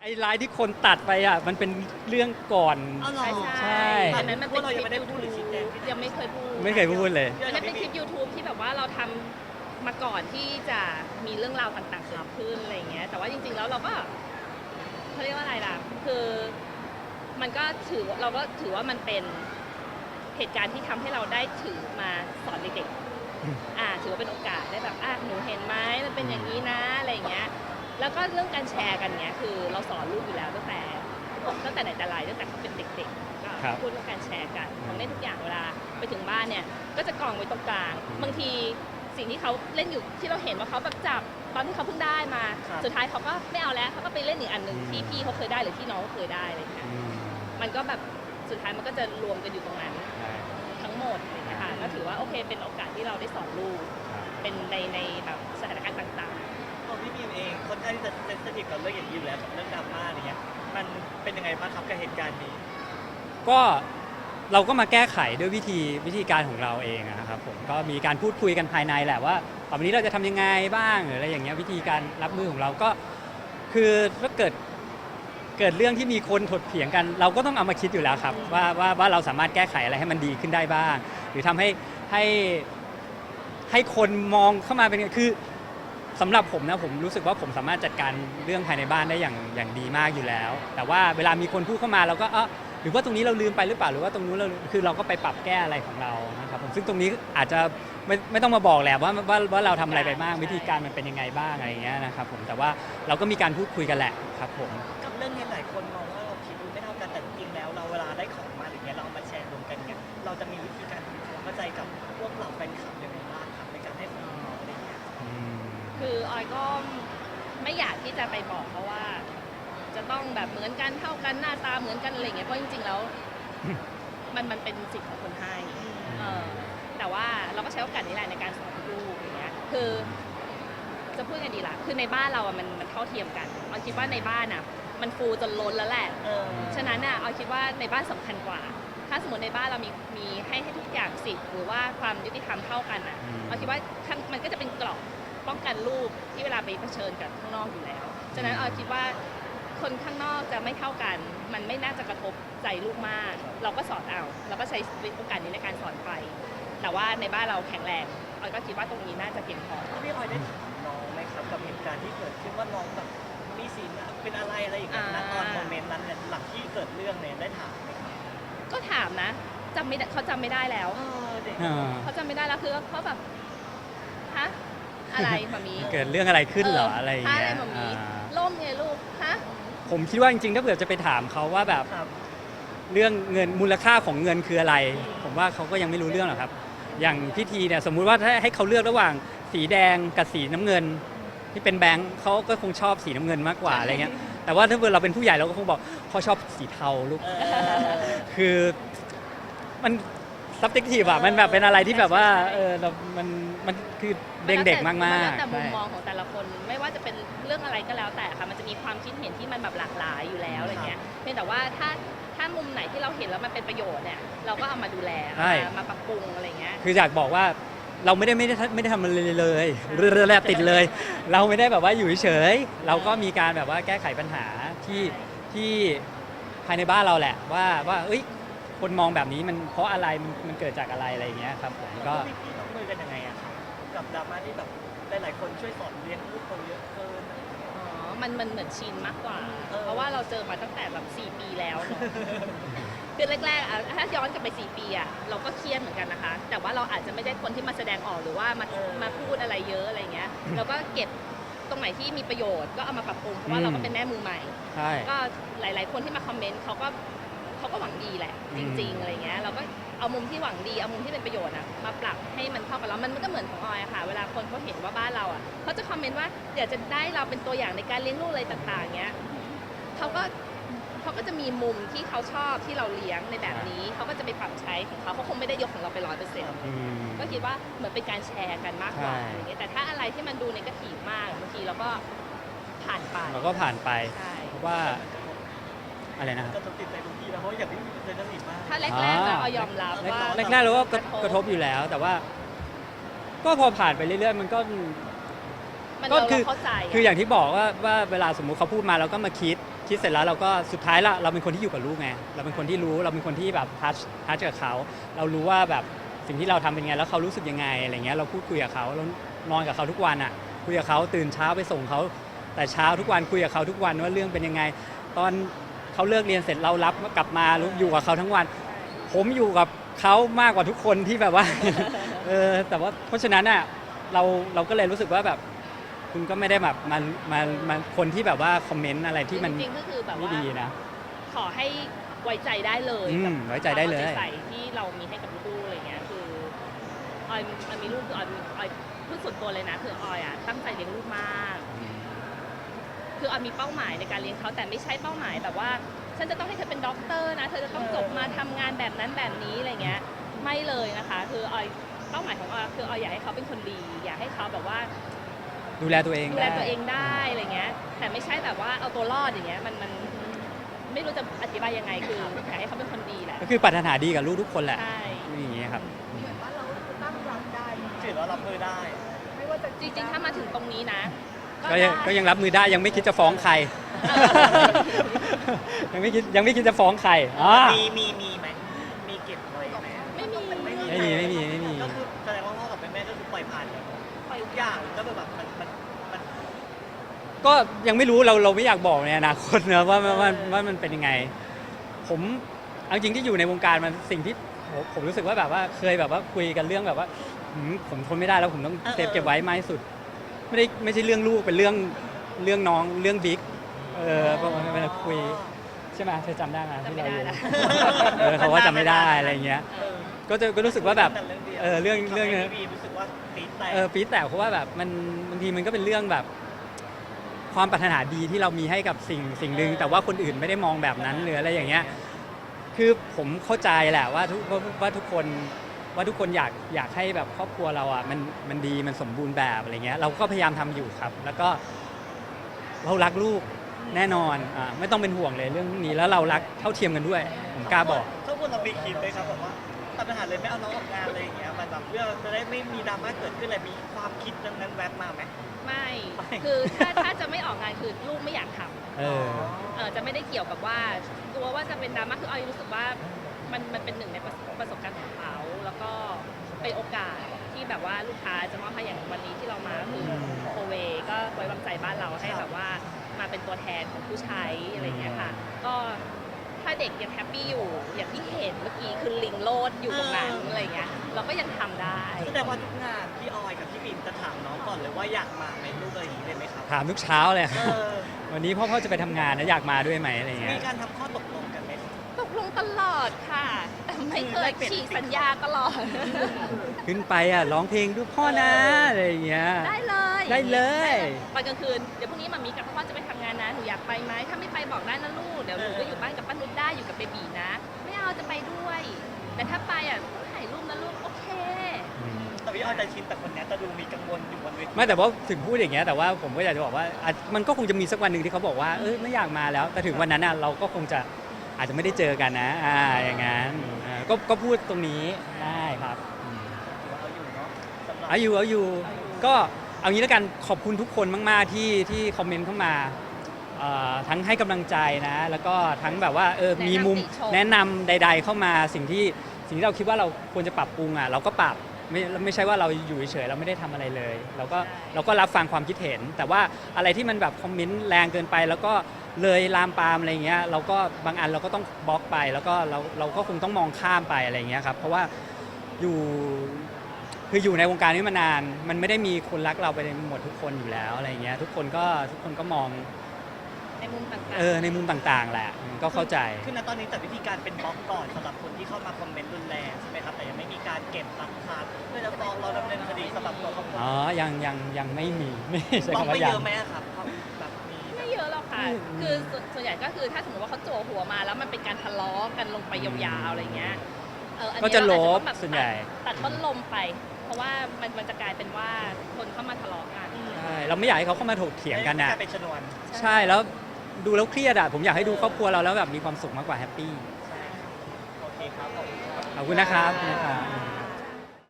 ไอ้ไลน์ที่คนตัดไปอะมันเป็นเรื่องก่อน เอาเหรอ ใช่ใช่ใช่อันนั้นมันพเป็วนกเราคยัลิงปไม่ได้พูดหรือชี้แจงยังไม่เคยพูดไม่เคยพูดเลยอันนั้นเป็นคลิป YouTube ที่แบบว่าเราทำมาก่อนที่จะมีเรื่องราวต่างๆเกิดขึ้นอะไรอย่างเงี้ย แต่ว่าจริงๆแล้วเราก็เขาเรียกว่าอะไรล่ะ คือมันก็ถือเราก็ถือว่ามันเป็นเหตุการณ์ที่ทำให้เราได้ถือมาสอนเด็กๆ อ่าถือว่าเป็นโอกาสได้แบบอะหนูเห็นไหมมันเป็นอย่างนี้นะอะไรอย่างเงี้ย แล้วก็เรื่องการแชร์กันเนี้ยคือเราสอนลูกอยู่แล้วตั้งแต่ตั้งแต่ไหนแต่ไรตั้งแต่เขาเป็นเด็กๆก็ครับพูดเรื่องการแชร์กันของเล่นทุกอย่างเวลาไปถึงบ้านเนี่ยก็จะกองไว้ตรงกลางอืมบางทีสิ่งที่เขาเล่นอยู่ที่เราเห็นว่าเขาแบบจับตอนที่เขาเพิ่งได้มา ครับ สุดท้ายเขาก็ไม่เอาแล้วเขาก็ไปเล่นอีกอันหนึ่งอืมที่พี่เขาเคยได้หรือที่น้องเขาเคยได้อะไรอย่างเงี้ย อืมมันก็แบบสุดท้ายมันก็จะรวมกันอยู่ตรงนั้นใช่ทั้งหมดอะไรอย่างเงี้ยค่ะก็ถือว่าโอเคเป็นโอกาสที่เราได้สอนลูกครับเป็นในในแบบสถานการณ์ต่าง ตัวพี่มิวเองค่อนข้างที่จะเซนซิทีฟกับเรื่องอย่างนี้อยู่แล้วกับเรื่องดราม่าอะไรเงี้ยมันเป็นยังไงบ้างครับกับเหตุการณ์นี้ ก็เราก็มาแก้ไขด้วยวิธีวิธีการของเราเองอะนะครับผมก็มีการพูดคุยกันภายในแหละว่าต่อไปนี้เราจะทำยังไงบ้างหรืออะไรอย่างเงี้ยวิธีการรับมือของเราก็ คือถ้าเกิดเกิดเรื่องที่มีคนถกเถียงกัน เราก็ต้องเอามาคิดอยู่แล้วครับว่าว่าว่าเราสามารถแก้ไขอะไรให้มันดีขึ้นได้บ้าง หรือทำให้ให้ให้คนมองเข้ามาเป็นคือ สำหรับผมนะผมรู้สึกว่าผมสามารถจัดการเรื่องภายในบ้านได้อย่างอย่างดีมากอยู่แล้ว แต่ว่าเวลามีคนพูดเข้ามาเราก็เออหรือว่าตรงนี้เราลืมไปหรือเปล่าหรือว่าตรงนู้นเราคือเราก็ไปปรับแก้อะไรของเรานะครับผมซึ่งตรงนี้อาจจะไม่ไม่ต้องมาบอกแหละว่าว่าว่าเราทำอะไรไปบ้างวิธีการมันเป็นยังไงบ้างอะไรอย่างเงี้ยนะครับผมแต่ว่าเราก็มีการพูดคุยกันแหละครับผม กับเรื่องนี้หลายคนมองว่าเราคิดไม่เท่ากันแต่จริงๆแล้วเราเวลาได้ของมาอย่างเงี้ยเราเอามาแชร์รวมกันเงี้ยเราจะมีวิธีการทำความเข้าใจกับพวกเหล่าแฟนคลับยังไงบ้างครับในการให้ของเราอะไรเงี้ย อืมๆ คือออยก็ไม่อยากที่จะไปบอกเขาว่า จะต้องแบบเหมือนกันเท่ากันหน้าตาเหมือนกันอะไรอย่างเงี้ยเพราะจริงๆแล้วมันมันเป็นสิทธิ์ของคนให้เออแต่ว่าเราก็ใช้โอกาสนี้แหละในการสอนลูกอย่างเงี้ยคือ จะพูดไงดีล่ะคือในบ้านเราอะมันมันเท่าเทียมกันออยคิดว่าในบ้านอะมันฟูจนล้นแล้วแหละเออฉะนั้นน่ะเอาคิดว่าในบ้านสำคัญกว่า ถ้าสมมติในบ้านเรามีมีให้ให้ทุกอย่างสิทธิ์หรือว่าความยุติธรรมเท่ากันอะอืมเอาคิดว่าข้างมันก็จะเป็นเกราะ ป้องกันลูกที่เวลาไปเผชิญกับข้างนอกอยู่แล้ว ฉะนั้นเอาคิดว่าคนข้างนอกจะไม่เท่ากัน มันไม่น่าจะกระทบใจลูกมาก เราก็สอนเอาเราก็ใช้โอกาสนี้ในการสอนไป แต่ว่าในบ้านเราแข็งแรงออยก็คิดว่าตรงนี้น่าจะเพียงพอ พี่ออยได้ถามน้องไหมครับกับเหตุการณ์ที่เกิดขึ้นว่าน้องแบบมีสีหน้าเป็นอะไรอะไรอย่างเงี้ยณตอนโมเมนต์นั้นเนี่ยหลังที่เกิดเรื่องเนี่ยได้ถามไหมครับก็ถามนะจำไม่ได้เขาจำไม่ได้แล้ว เออเด็กอ่าเขาจำไม่ได้แล้วคือเขาแบบฮะ อะไรมามีเกิดเรื่องอะไรขึ้นเหรออะไรอย่างเงี้ฮะอะไรยมามีอ่าล่มไงลูกฮะ ผมคิดว่าจริงๆถ้าเกิดจะไปถามเขาว่าแบบครับ เรื่องเงินมูลค่าของเงินคืออะไร ผมว่าเขาก็ยังไม่รู้เรื่องหรอกครับ อย่างพิธีเนี่ยสมมุติว่าถ้าให้เขาเลือกระหว่างสีแดงกับสีน้ำเงิน ที่เป็นแบงค์เขาก็คงชอบสีน้ำเงินมากกว่าอะไรเงี้ยแต่ว่าถ้าเกิดเราเป็นผู้ใหญ่เราก็คงบอกเขาชอบสีเทาลูกเออคือมัน subjective อะมันแบบเป็นอะไรที่แบบว่าเออเรามัน มันคือเด็กๆมากนแล้วๆแต่มุมใช่มองของแต่ละคนไม่ว่าจะเป็นเรื่องอะไรก็แล้วแต่ค่ะมันจะมีความคิดเห็นที่มันแบบหลากหลายอยู่แล้วอะไรเงี้ยเพียงแต่ว่าถ้าถ้ามุมไหนที่เราเห็นแล้วมันเป็นประโยชน์เนี่ยเราก็เอามาดูแลใช่เอามามาปรับปรุงอะไรเงี้ยคืออยากบอกว่าเราไม่ได้ไม่ได้ไม่ได้ทำอะไรเลยเรือแลบติดเลย เราไม่ได้แบบว่าอยู่เฉยๆเราก็มีการแบบว่าแก้ไขปัญหาที่ที่ภายในบ้านเราแหละว่าว่าเอ้ยคนมองแบบนี้มันเพราะอะไรมันมันเกิดจากอะไรอะไรอย่างเงี้ยครับผมก็พี่พี่น้องมือกันยังไงอะครับกับ ดราม่าที่แบบหลายๆคนช่วยสอนเลี้ยงลูกเราเยอะเกินอะไรอย่างเงี้ย อ๋อ มันมันเหมือนชินมากกว่า เออ เพราะว่าเราเจอมาตั้งแต่แบบ4ปีแล้วเนาะคือแรกๆอะถ้าย้อนกลับไป 4 ปีอะเราก็เครียดเหมือนกันนะคะ แต่ว่าเราอาจจะไม่ได้คนที่มาแสดงออกหรือว่ามามาพูดอะไรเยอะอะไรเงี้ย เราก็เก็บตรงไหนที่มีประโยชน์ก็เอามาปรับปรุงเพราะว่าเราก็เป็นแม่มือใหม่ ใช่ ก็หลาย ๆ คนที่มาคอมเมนต์เขาก็เขาก็หวัง ดีแหละอืจมริง ๆอะไรเงี้ยเราก็เอามุมที่หวังดีเอามุมที่เป็นประโยชน์อะมาปรับให้มันเข้ากับเรา มันมันก็เหมือนของออยอะค่ะ เวลาคนเขาเห็นว่าบ้านเราอะเขาจะคอมเมนต์ว่าอยากจะได้เราเป็นตัวอย่างในการเลี้ยงลูกอะไรต่าง ๆเงี้ยเขาก็เขาก็จะมีมุมที่เขาชอบที่เราเลี้ยงในแบบนี้ เขาก็จะไปปรับใช้ของเขาเขาคงไม่ได้ยกของเราไปร้อยเปอร์เซ็นต์อืมก็คิดว่าเหมือนเป็นการแชร์กันมากกว่าใช่อะไรเงี้ยแต่ถ้าอะไรที่มันดูในกระถีมากบางทีเราก็ผ่านไปเราก็ผ่านไปใช่เพราะว่า อะไรนะครับ ก็จะติดใจทุกทีนะเพราะอย่างที่เป็นเรื่องอีกมากถ้าแรกๆเราเอายอมรับว่าแรกๆเราก็กระกระทบอยู่แล้ว แต่ว่า ก็พอผ่านไปเรื่อยๆ มันก็ มันก็เราคือเข้าใจะคืออย่างที่บอกว่าว่าเวลาสมมุติเขาพูดมาเราก็มาคิด คิดเสร็จแล้วเราก็สุดท้ายละเราเป็นคนที่อยู่กับลูกไงเราเป็นคนที่รู้เราเป็นคนที่แบบทัชทัชกับเขา เรารู้ว่าแบบสิ่งที่เราทำเป็นไงแล้วเขารู้สึกยังไงอะไรเงี้ยเราพูดคุยกับเขาเรานอนกับเขาทุกวันอะ คุยกับเขาตื่นเช้าไปส่งเขา แต่เช้าทุกวันคุยกับเขาทุกวันว่าเรื่องเป็นยังไง ตอน เขาเลิกเรียนเสร็จเรารับกลับมาอยู่กับเขาทั้งวัน ผมอยู่กับเขามากกว่าทุกคนที่แบบว่า เออแต่ว่าเพราะฉะนั้นอะเราเราก็เลยรู้สึกว่าแบบ คุณก็ไม่ได้แบบมามามาคนที่แบบว่าคอมเมนต์อะไรที่มันจริงๆก็คือแบบไม่ว่าดีนะ ขอให้ไว้ใจได้เลยอืมกับไว้ใจได้เลย ความอาใส่ที่เรามีให้กับลูกๆอะไรเงี้ยคือออยออยมีลูกคือออยออยพูดส่วนตัวเลยนะคือออยอะตั้งใจเลี้ยงลูกมาก คือออยมีเป้าหมายในการเลี้ยงเขาแต่ไม่ใช่เป้าหมายแบบว่า ฉันจะต้องให้เธอเป็นด็อกเตอร์นะ เธอจะต้องจบมาทำงานแบบนั้นแบบนี้อะไรเงี้ย ไม่เลยนะคะ คือออยเป้าหมายของออยคือออยอยากให้เขาเป็นคนดี อยากให้เขาแบบว่าดูแลตัวเองดูแลได้ตัวเองได้อะไรเงี้ย แต่ไม่ใช่แบบว่าเอาตัวรอดอย่างเงี้ยมันมันไม่รู้จะอธิบายยังไงคืออยากให้เขาเป็นคนดีแหละก็คือปรารถนาดีกับลูกทุกคนแหละใช่อย่างเงี้ยครับเหมือนว่าเราตั้งรับได้ถือว่ารับมือได้ ไม่ว่าจะจริงๆถ้ามาถึงตรงนี้นะ ก็ยังได้ก็ยังรับมือได้ยังไม่คิดจะฟ้องใคร ยังไม่คิดยังไม่คิดจะฟ้องใครอ่ามีมีมีไหมมีเก็บไว้ไหมไม่มีไม่มีไม่มีไม่มีไม่มีก็คือแสดงว่าพ่อกับแม่ก็คือปล่อยผ่านเลยปล่อยทุกอย่างก็แบบมันมันมันก็ยังไม่รู้เราเราไม่อยากบอกในอนาคตนะว่าว่าว่าว่ามันเป็นยังไง ผมเอาจริงที่อยู่ในวงการมันสิ่งที่ผมผมรู้สึกว่าแบบว่าเคยแบบว่าคุยกันเรื่องแบบว่าหืมผมทนไม่ได้แล้วผมต้องเซฟเก็บไว้มากที่สุด ไม่ได้ไม่ใช่เรื่องลูกเป็นเรื่องเรื่องน้องเรื่องบิ๊กเออประมาณเวลาคุยใช่ไหมเธอจำได้ไหมจำที่ไม่เราได้อยู่ละเออเขาว่าจำไม่ได้อะไรเงี้ยเออก็จะก็รู้สึกว่าแบบแต่เรื่องเดียวเออเรื่องทำเรื่องให้เนี้ย พี่บีรู้สึกว่าตีแตก เออปี๊ดแตกเพราะว่าแบบมันบางทีมันก็เป็นเรื่องแบบ ความปรารถนาดีที่เรามีให้กับสิ่งสิ่งหนึ่งแต่ว่าคนอื่นไม่ได้มองแบบนั้นหรืออะไรอย่างเงี้ย คือผมเข้าใจแหละว่าทุกว่าว่าทุกคน ว่าทุกคนอยากอยากให้แบบครอบครัวเราอะมันมันดีมันสมบูรณ์แบบอะไรเงี้ยเราก็พยายามทำอยู่ครับ แล้วก็เรารักลูกแน่นอนอ่าไม่ต้องเป็นห่วงเลยเรื่องนี้แล้วเรารักเท่าเทียมกันด้วย ผมกล้าบอก ทุกคนเรามีคิดเลยครับแบบว่าตัดปัญหาเลยไม่เอาน้องออกงานเลยอย่างเงี้ยมันแบบเพื่อจะได้ไม่มีดราม่าเกิดขึ้นเลยมีความคิดนั้นนั้นแวบมาไหม ไม่ ไม่ คือถ้าถ้าจะไม่ออกงานคือลูกไม่อยากทำเออเออจะไม่ได้เกี่ยวกับว่ากลัวว่าจะเป็นดราม่าคือออยรู้สึกว่ามันมันเป็นหนึ่งในประประสบการณ์ของเขาแล้ว ก็เป็นโอกาสที่แบบว่าลูกค้าจะมอบให้อย่างวันนี้ที่เรามาคือโคเวก็ไว้วางใจบ้านเราให้แบบว่ามาเป็นตัวแทนของผู้ใช้อะไรอย่างเงี้ยค่ะ ก็ถ้าเด็กยังแฮปปี้อยู่อย่างที่เห็นเมื่อกี้คือลิงโลดอยู่ตรงนั้นอะไรอย่างเงี้ยเราก็ยังทำได้แสดงว่าทุกงานพี่ออยกับพี่บีมจะถามน้องก่อนเลยว่าอยากมาไหมลูกอะไรอย่างงี้เลยไหมครับถามทุกเช้าเลย เออ วันนี้พ่อพ่อจะไปทำงานนะอยากมาด้วยไหมอะไรเงี้มีย การทำข้อตกลงกันไหมครับตก ลงตลอดค่ะแต่ไม่เคยฉีกสัญญาตลอด ขึ้นไปอะร้องเพลงด้วยพ่อนะอะไรอย่างเงี้ย ได้เลยได้เลย ตอนกลางคืนเดี๋ยวพรุ่งนี้มามีกับพ่อจะไปทำงานนะหนูอยากไปไหมถ้าไม่ไปบอกได้นะลูกเดี๋ยวหนูก็อยู่บ้านกับป้านุชได้อยู่กับเบบีนะ ไม่เอาจะไปด้วย แต่ถ้าไปอะต้องถ่ายรูปนะลูกโอเค แต่พี่ออยใจชินแต่คนเนี้ยจะดูมีกังวลอยู่บนเวทีไม่แต่ว่าถึงพูดอย่างเงี้ยแต่ว่าผมก็อยากจะบอกว่าอาจมันก็คงจะมีสักวันหนึ่งที่เขาบอกว่าเออไม่อยากมาแล้ว แต่ถึงวันนั้นน่ะเราก็คงจะ อาจจะไม่ได้เจอกันนะอ่าอย่างงั้นอ่าก็ก็พูดตรงนี้ได้ครับอืมถือว่าเอาอยู่เนาะสำหรับเอาอยู่เอาอยู่ก็เอางี้แล้วกันขอบคุณทุกคนมาก ๆ ที่ที่คอมเมนต์เข้ามาเอ่อทั้งให้กำลังใจนะ แล้วก็ทั้งแบบว่าเออแนะนำมีมุมติชม แนะนำใด ๆ เข้ามาสิ่งที่สิ่งที่เราคิดว่าเราควรจะปรับปรุงอะเราก็ปรับ ไม่ไม่ใช่ว่าเราอยู่เฉยๆเราไม่ได้ทำอะไรเลย เราก็เราก็รับฟังความคิดเห็น แต่ว่าอะไรที่มันแบบคอมเมนต์แรงเกินไป แล้วก็เลยลามปามอะไรเงี้ยเราก็บางอันเราก็ต้องบล็อกไป แล้วก็เราเราก็คงต้องมองข้ามไปอะไรเงี้ยครับเพราะว่าอยู่ คืออยู่ในวงการนี้มานาน มันไม่ได้มีคนรักเราไปหมดทุกคนอยู่แล้วอะไรเงี้ย ทุกคนก็ทุกคนก็มองในมุมต่างๆเออในมุมต่างๆแหละ ก็เข้าใจ คือณตอนนี้แต่วิธีการเป็นบล็อกก่อนสำหรับคนที่เข้ามาคอมเมนต์รุนแรงใช่ไหมครับแต่ยังไม่มีการเก็บหลักฐานเพื่อจะฟ้องเราดำเนินคดีสำหรับตัวเขาอ๋อ ยังยังยังไม่มี ไม่ใช่บล็อกคำไปว่าเยยังอะไหมอะครับแบบมีแบไม่บเยอะหรอกค่ะ อืม คือส่วนส่วนใหญ่ก็คือถ้าสมมติว่าเขาโจวหัวมาแล้วมันเป็นการทะเลาะกันลงไปยาวๆอะไรเงี้ย เอออันก็นี้จะลเราอาบจต้องแบบส่วนใหญ่ ตัดต้นลมไป เพราะว่ามันมันจะกลายเป็นว่าคนเข้ามาทะเลาะกัน ใช่เราไม่อยากให้เขาเข้ามาถกเถียงกันไม่นะกลายเป็นชนวน ใช่แล้ว ดูแล้วเครียดอะผมอยากให้ดูครอบครัวเราแล้วแบบมีความสุขมากกว่าแฮปปี้ใช่โอเคครับผมขอบคุณนะครับขอบคุณนะครับ